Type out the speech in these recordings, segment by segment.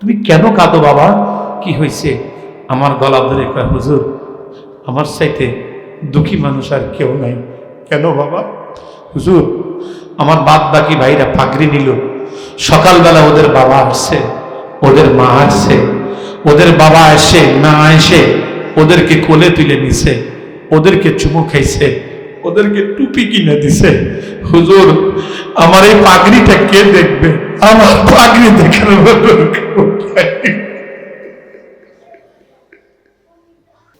তুমি কেন কাঁদো বাবা? কি হয়েছে? আমার গলা ধরে কয়, হুজুর, আমার সাইতে দুঃখী মানুষ আর কেউ নাই। কেন বাবা? হুজুর, আমার বাদ বাকি ভাইরা পাগড়ি নিল। সকালবেলা ওদের বাবা আসছে, ওদের মা আসছে, ওদের বাবা এসে, না এসে ওদেরকে কোলে তুলে নিছে, ওদেরকে চুমু খাইছে, ওদেরকে টুপি কিনে দিছে। হুজুর, আমার এই পাগড়িটা কে দেখবে? আমার পাগড়ি মতো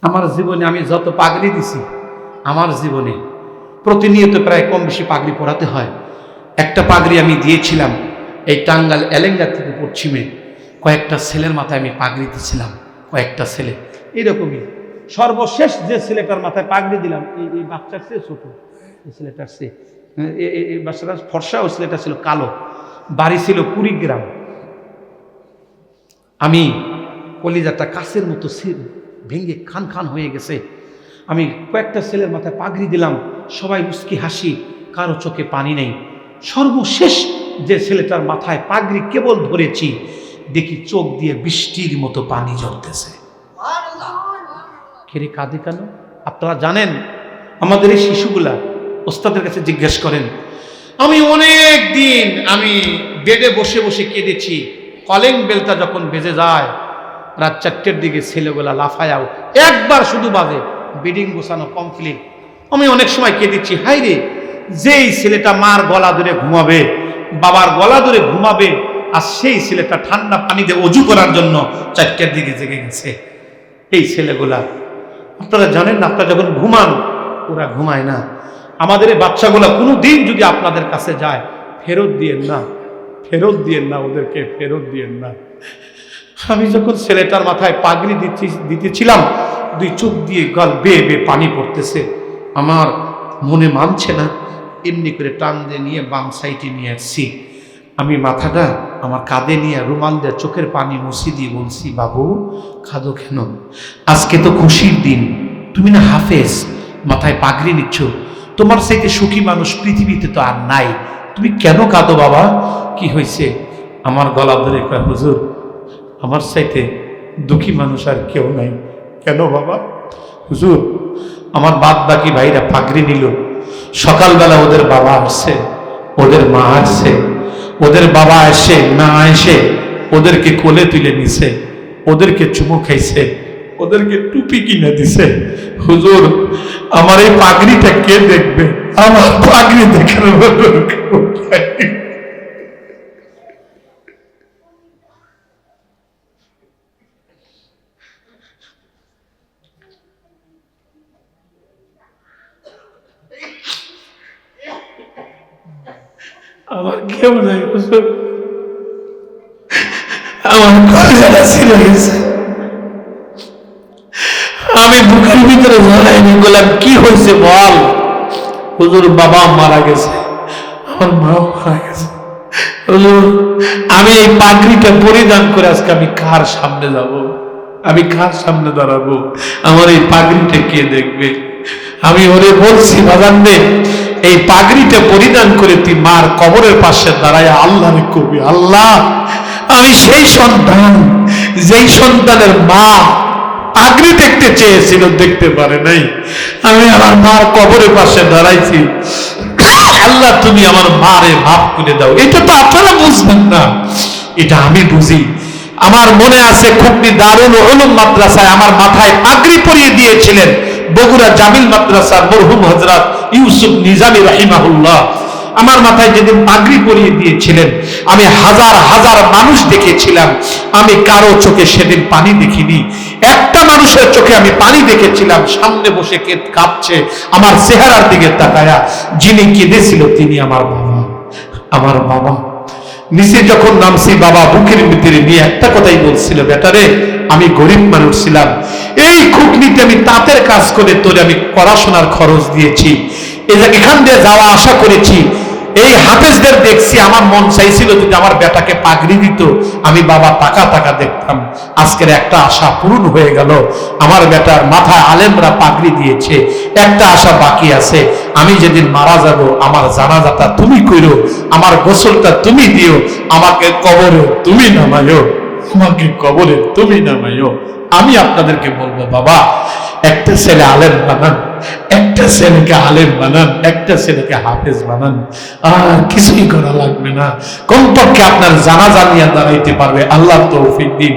আমার জীবনে আমি যত পাগড়ি দিছি, আমার জীবনে প্রতিনিয়ত প্রায় কম বেশি পাগড়ি পরাতে হয়। একটা পাগড়ি আমি দিয়েছিলাম এই টাঙ্গাল এলেঙ্গা থেকে পশ্চিমে। কয়েকটা ছেলের মাথায় আমি পাগড়ি দিয়েছিলাম কয়েকটা ছেলে। এরকমই। সর্বশেষ যে ছেলেটার মাথায় পাগড়ি দিলাম, এই এই বাচ্চার চেয়ে ছোট ছেলেটার চেয়ে এই বাচ্চাটা ফর্সা ওই ছেলেটা ছিল কালো। বাড়ি ছিল কুড়িগ্রাম। আমি কলিজাটা কাছের মতো ভেঙে খান খান হয়ে গেছে। আমি কয়েকটা ছেলের মাথায় পাগড়ি দিলাম, সবাই মুস্কি হাসি, কারও চোখে পানি নেই। সর্বশেষ যে ছেলেটার মাথায় পাগড়ি কেবল ধরেছি, দেখি চোখ দিয়ে বৃষ্টির মতো পানি ঝরতেছে। খেরে কাঁদে কেন? আপনারা জানেন, আমাদের এই শিশুগুলা ওস্তাদের কাছে জিজ্ঞেস করেন আমি অনেক দিন আমি বেডে বসে বসে কেঁদেছি। কলিং বেলটা যখন বেজে যায়, রাত চারটের দিকে ছেলেগুলা লাফায়াও একবার শুধু বাজে, বিডিং গোছানো কমপ্লিট। আমি অনেক সময় কেঁদেছি হাই রে, যেই ছেলেটা মার গলা ধরে ঘুমাবে, বাবার গলা ধরে ঘুমাবে, আর সেই ছেলেটা ঠান্ডা পানিতে অজু করার জন্য চারটের দিকে জেগে গেছে। এই ছেলেগুলা, আপনারা জানেন না, আপনারা যখন ঘুমান, ওরা ঘুমায় না। আমাদের এই বাচ্চাগুলো কোনো দিন যদি আপনাদের কাছে যায়, ফেরত দিয়েন না, ফেরত দিয়েন না ওদেরকে, ফেরত দিয়েন না। আমি যখন ছেলেটার মাথায় পাগড়ি দিচ্ছি, দিতেছিলাম, দুই চোখ দিয়ে গল বেয়ে বেয়ে পানি পড়তেছে। আমার মনে মানছে না, এমনি করে টান দিয়ে নিয়ে বাম সাইডে নিয়ে আসছি। আমি মাথাটা আমার কাঁধে নিয়ে রুমাল দিয়ে চোখের পানি মুছি দিয়ে বলছি, বাবু খাদো কেন? আজকে তো খুশির দিন। তুমি না হাফেজ, মাথায় পাগড়ি নিচ্ছ। তোমার থেকে সুখী মানুষ পৃথিবীতে তো আর নাই। তুমি কেন কাঁদো বাবা? কি হয়েছে? আমার গলা ধরে কয়, হুজুর, আমার সাইতে দুঃখী মানুষ আর কেউ নাই। কেন বাবা? হুজুর, আমার বাদ বাকি ভাইরা পাগড়ি নিল। সকালবেলা ওদের বাবা আসছে, ওদের মা আসছে, ওদের বাবা এসে না এসে ওদেরকে কোলে তুলে নিছে, ওদেরকে চুমু খাইছে। ওদেরকে টুপি কিনে দিছে। হুজুর, আমার এই পাগড়িটা কে দেখবে? আমার পাগড়ি দেখার মতো কেউ নাই। আমার কেউ নাই হুজুর। আমার কলেজাটা ছিঁড়ে গেছে। ভিতরে জড়াইনি বললাম, কি হয়েছে বল? হুজুর বাবা মারা গেছে, আমার মাও মারা গেছে। আমি এই পাগড়িটা পরিধান করে আজকে আমি কার সামনে যাব? আমি কার সামনে দাঁড়াবো? আমার এই পাগড়িটা কে দেখবে? আমি ওরে বলছি বাজানবে এই পাগড়িটা পরিধান করে তুই মার কবরের পাশে দাঁড়ায়, আল্লাহ কবি, আল্লাহ, আমি সেই সন্তান, যেই সন্তানের মা পাগড়ি দেখতে চেয়েছিল, দেখতে পারে নাই। আমি আমার মার কবরের পাশে দাঁড়াইছি। আল্লাহ, তুমি আমার মারে মাফ করে দাও। এটা তো আপনারা বুঝবেন না। এটা আমি বুঝি। আমার মনে আছে, খুবই দারুণ ওলুম মাদ্রাসায় আমার মাথায় পাগড়ি পরিয়ে দিয়েছিলেন বগুড়া জামিল মাদ্রাসার মরহুম হজরত ইউসুফ নিজামী রাহিমাহুল্লাহ। আমার মাথায় যেদিন পাগড়ি পরিয়ে দিয়েছিলেন, আমি হাজার হাজার মানুষ দেখেছিলাম। আমি কারও চোখে সেদিন পানি দেখিনি। একটা মানুষের চোখে আমি পানি দেখেছিলাম, সামনে বসে কে কাঁপছে, আমার চেহারার দিকে তাকায়া, যিনি কেঁদেছিল তিনি আমার বাবা আমার বাবা। নিচে যখন নামছি, বাবা বুকের ভিতরে নিয়ে একটা কথাই বলছিল বেটারে আমি গরিব মানুষ ছিলাম। এই খুকনিতে আমি তাঁতের কাজ করে তোরে আমি পড়াশোনার খরচ দিয়েছি। এখান দিয়ে যাওয়া আশা করেছি এই হাফেজদের দেখছি, আমার মন চাইছিল যদি আমার বেটাকে পাগড়ি দিত, আমি বাবা টাকা টাকা দেখতাম। আজকের একটা আশা পূরণ হয়ে গেল। আমার বেটার মাথায় আলেমরা পাগড়ি দিয়েছে, একটা আশা বাকি আছে, আমি যেদিন মারা যাব, আমার জানাজাটা তুমি কইরো আমার গোসলটা তুমি দিও, আমাকে কবরে তুমি নামায়ো, আমাকে কবরে তুমি নামাইও আমি আপনাদেরকে বলব, বাবা, একটা ছেলে আলেম বানান একটা ছেলেকে আলেম বানান, একটা ছেলেকে হাফেজ বানান, আর কিছুই করা লাগবে না। কমপক্ষে আপনার জানা জানিয়া দাঁড়াইতে পারবে আল্লাহ তৌফিক দিন।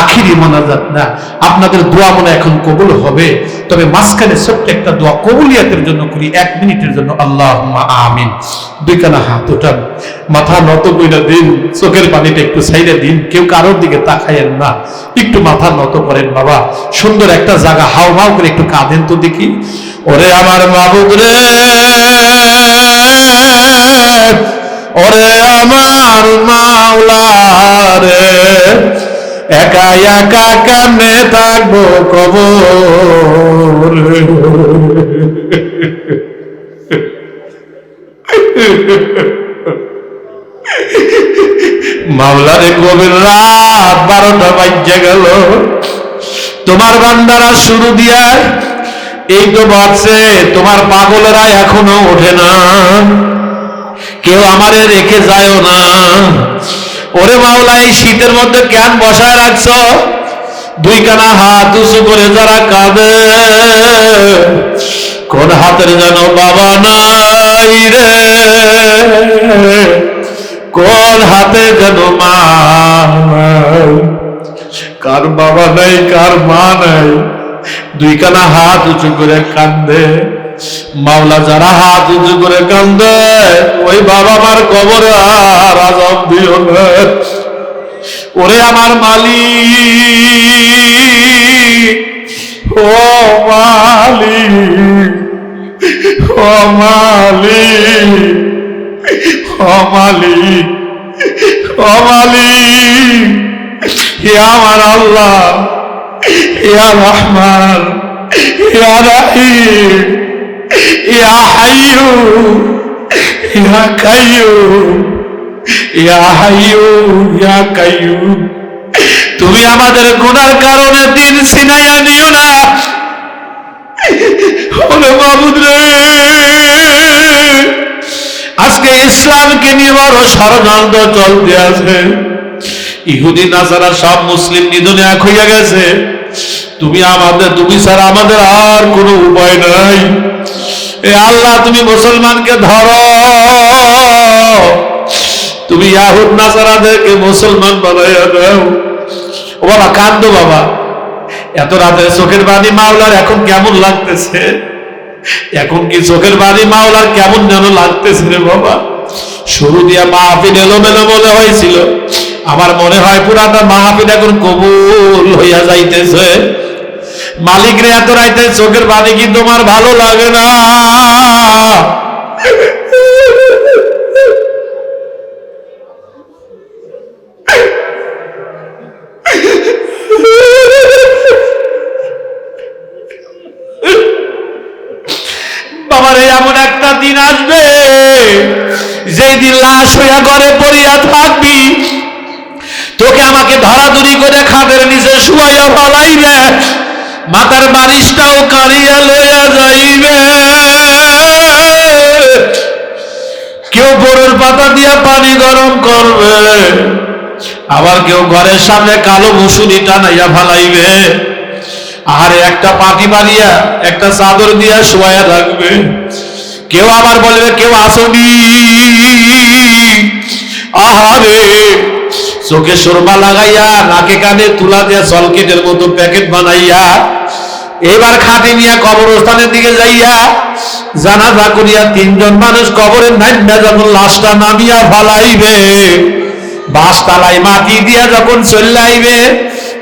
আখিরি মোনাজাত না, আপনাদের দোয়া মনে এখন কবুল হবে। তবে মাঝখানে ছোট্ট একটা দোয়া কবুলিয়াতের জন্য করি, এক মিনিটের জন্য। আল্লাহ আমিন। দুই কানা হাত ওঠান, মাথা নত কইরা দিন, চোখের পানিটা একটু সাইডে দিন। কেউ কারোর দিকে তাকায়েন না, একটু মাথা নত করেন বাবা। সুন্দর একটা জায়গা হাও হাও করে একটু কাঁদেন তো দেখি। ওরে আমার মাবুদ রে। ওরে আমার মাওলা রে। একা একা কেমনে থাকব কবর মাওলারে কবির রাত বারোটা বাজ্যে গেল। তোমার বান্দারা শুরু দিয়া এই তো বাড়ছে, তোমার পাগলেরা এখনও ওঠে না। কেউ আমারে রেখে যায়ও না। ওরে মাওলা, এই শীতের মধ্যে কেন বসায় রাখছ? দুই কানা হাত উঁচু করে যারা কাঁদে, কোন হাতের যেন বাবা নাই রে? কোন হাতে যেন মা কার বাবা নাই, কার মা নাই? দুই কানা হাত উঁচু করে কান্দে। মাওলা যারা হাত উঁচু করে কান্দে, ওই বাবা মার কবর আর আজম দিও ওরে আমার মালিক, ও মালিক ও মালিক ও মালিক ও মালিক, হে আমার আল্লাহ। ইয়া রহমান, ইয়া রহিম, ইয়া হাইয়ু, ইয়া কাইয়ুম, ইয়া হাইয়ু ইয়া কাইয়ুম। তুমি আমাদের গুনার কারণে দিন সিনাইয়া নিও না। ওরে মাবুদ রে। আজকে ইসলামকে নিয়ে বড় ষড়যন্ত্র চলতে আছে। ইহুদি, নাসারা সব মুসলিম নিধনে এক হইয়া গেছে। তুমি আমাদের, তুমি ছাড়া আমাদের আর কোনো উপায় নাই। এ আল্লাহ, তুমি মুসলমানকে ধরো। তুমি ইয়াহুদ, নাসারাদেরকে মুসলমান বানাইয়া দাও। ও বাবা, কান্দো বাবা। এত রাতে চোখের বাণী মাওলার এখন কেমন লাগতেছে? এখন কি চোখের বাণী মাওলার কেমন যেন লাগতেছে রে বাবা? শুরু দিয়া মাহফিল এলোমেলো মনে হয়েছিল। আমার মনে হয় পুরাটা মাহফিল এখন কবুল হইয়া যাইতেছে। মালিক রে এত রাইতে চোখের বাণী কি তোমার ভালো লাগে না? বাবার, এমন একটা দিন আসবে, যেই দিন লাশ হইয়া ঘরে পড়িয়া থাকবি। তোকে আমাকে ধরাধরি করে খাটের নিচে শুয়াইয়া ফলাইবে। মাথার বালিশটাও কাড়িয়া লইয়া যাইবে। কেউ গরুর পাতা দিয়া পানি গরম করবে, আবার কেউ ঘরের সামনে কালো মুসুরি টানাইয়া ফালাইবে। আর একটা পাটি বানিয়া, একটা চাদর দিয়া শোয়া রাখবে। কেউ আবার বলবে, কেউ আসনি। চোখে সুরমা লাগাইয়া, নাকে কানে তুলা দিয়া সলকেটের মতো প্যাকেট বানাইয়া, এবার খাটে নিয়ে কবরস্থানের দিকে যাইয়া, জানাজা করিয়া তিনজন মানুষ কবরের নাইমা যখন লাশটা নামিয়া ফালাইবে। বাসতালাই মাটি দিয়া যখন চলে আইবে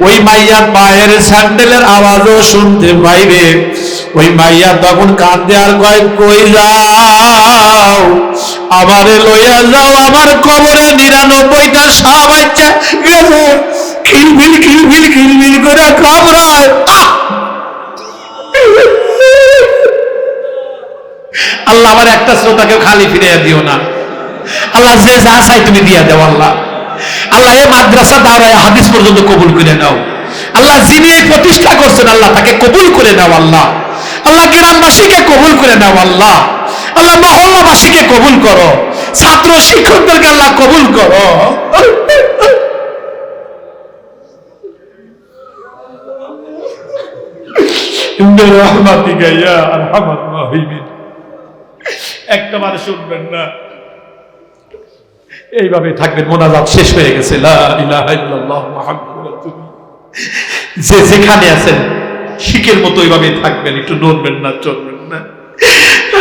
ওই মাইয়ার পায়ের স্যান্ডেলের আওয়াজও শুনতে পাইবে। ওই মাইয়া তখন কান্দে আর কয়, কই যাও? আমারে লইয়া যাও, আমার কবরে নিরানব্বইটা সাপ বাচ্চা গেছে। খিলবিল খিলবিল খিলবিল করে কামড়ায়! আল্লাহ আমার একটা শ্রোতাকে খালি ফিরে দিও না। আল্লাহ যে যা চাই তুমি দিয়া দেও, আল্লাহ। আল্লাহ, এ মাদ্রাসা দাঁড়ায়, হাদিস পর্যন্ত কবুল করে নাও। আল্লাহ, যিনি এই প্রতিষ্ঠা করছেন, আল্লাহ তাকে কবুল করে নাও, আল্লাহ। আল্লাহ, গ্রামবাসীকে কবুল করে নাও, আল্লাহ। আল্লাহ মহল্লাবাসীকে কবুল করো। ছাত্র শিক্ষকদেরকে আল্লাহ কবুল করো। একটা মানে শুনবেন না। এইভাবে থাকবেন, মোনাজাত শেষ হয়ে গেছে। যে যেখানে আছেন, শিখের মতো ওইভাবে থাকবেন, একটু নড়বেন না চলবেন না।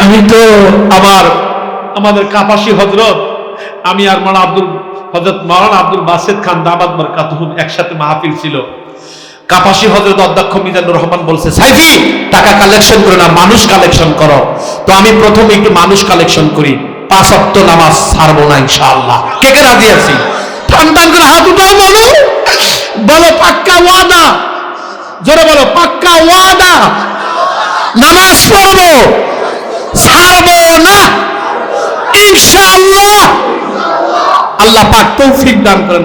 আমি তো আমার, আমাদের কাপাসি হজরত আমি আর মানা আব্দুল হজরত মাওলানা আব্দুল বাসেদ খান দামাদ বরকাতুহুম একসাথে মাহফিল ছিল। কাপাসি হজরত অধ্যক্ষ মিজানুর রহমান বলছে, সাইফি, টাকা কালেকশন করে না, মানুষ কালেকশন করো। তো আমি প্রথমে একটু মানুষ কালেকশন করি, পাঁচ অক্ট নামাজ ছাড়বো না ইনশাআল্লাহ। কে কে রাজি আছি? টান করে হাত উঠাও বলো বলো পাক্কা ওয়াদা। জোরে বলো, পাক্কা ওয়াদা। নামাজ পড়ব। ছাড়বো না। ইনশাআল্লাহ। আল্লাহ পাক তৌফিক দান করেন।